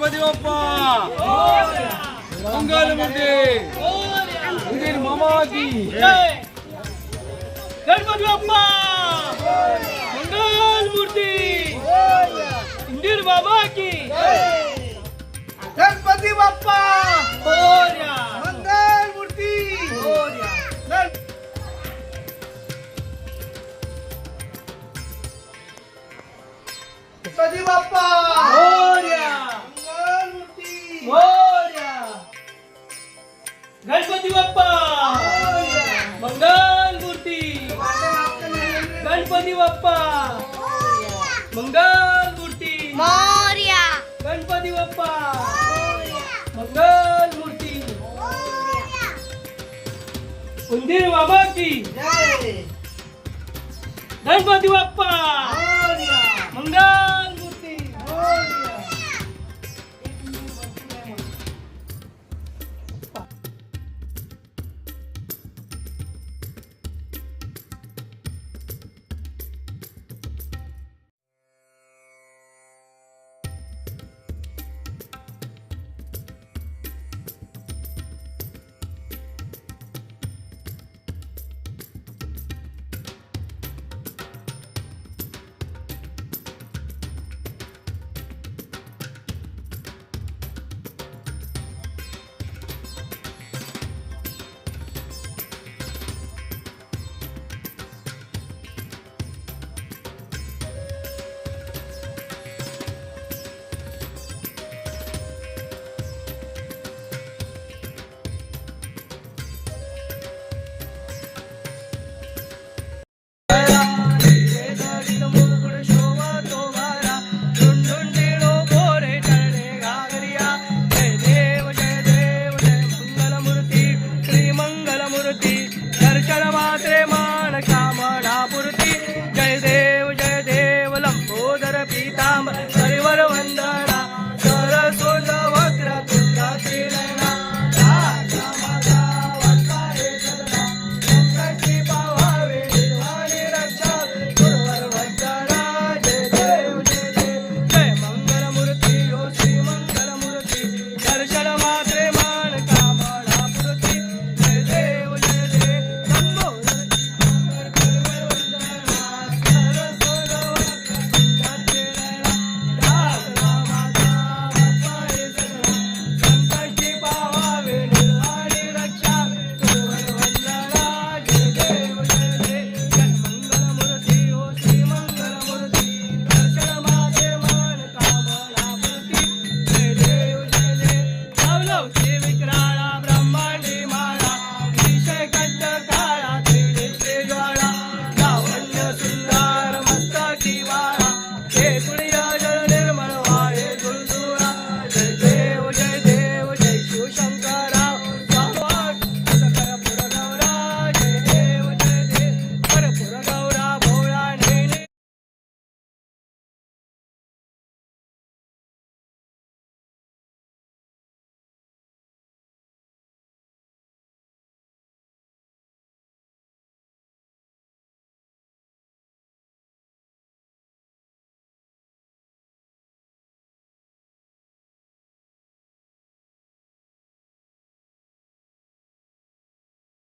गणपती बाप्पा मंगलमूर्ती उदीर मामा की गणपती बाप्पा मंगल मूर्ती इंदिर बाबा की गणपती बाप्पा मंगल मूर्ती गणपती बाप्पा गणपती बाप्पा! मंगल मूर्ती! गणपती बाप्पा! मंगल मूर्ती! मोर्या! गणपती बाप्पा! मंगल मूर्ती! उंदीर बाबा की! गणपती बाप्पा!